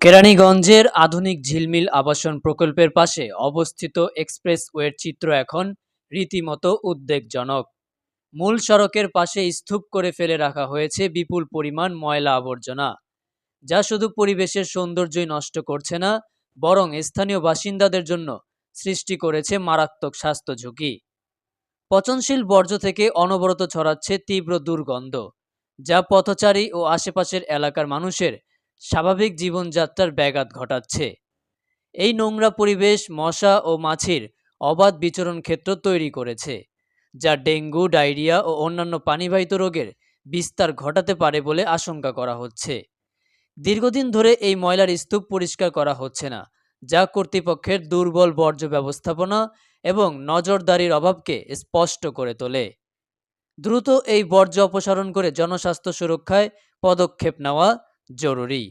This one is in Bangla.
কেরানীগঞ্জের আধুনিক ঝিলমিল আবাসন প্রকল্পের পাশে অবস্থিত এক্সপ্রেসওয়ের চিত্র এখন রীতিমতো উদ্বেগজনক। মূল সড়কের পাশে স্তূপ করে ফেলে রাখা হয়েছে বিপুল পরিমাণ ময়লা আবর্জনা, যা শুধু পরিবেশের সৌন্দর্যই নষ্ট করছে না, বরং স্থানীয় বাসিন্দাদের জন্য সৃষ্টি করেছে মারাত্মক স্বাস্থ্য ঝুঁকি। পচনশীল বর্জ্য থেকে অনবরত ছড়াচ্ছে তীব্র দুর্গন্ধ, যা পথচারী ও আশেপাশের এলাকার মানুষের স্বাভাবিক জীবনযাত্রার ব্যাঘাত ঘটাচ্ছে। এই নোংরা পরিবেশ মশা ও মাছির অবাধ বিচরণ ক্ষেত্র তৈরি করেছে, যা ডেঙ্গু, ডায়রিয়া ও অন্যান্য পানিবাহিত রোগের বিস্তার ঘটাতে পারে বলে আশঙ্কা করা হচ্ছে। দীর্ঘদিন ধরে এই ময়লার স্তূপ পরিষ্কার করা হচ্ছে না, যা কর্তৃপক্ষের দুর্বল বর্জ্য ব্যবস্থাপনা এবং নজরদারির অভাবকে স্পষ্ট করে তোলে। দ্রুত এই বর্জ্য অপসারণ করে জনস্বাস্থ্য সুরক্ষায় পদক্ষেপ নেওয়া জরুরি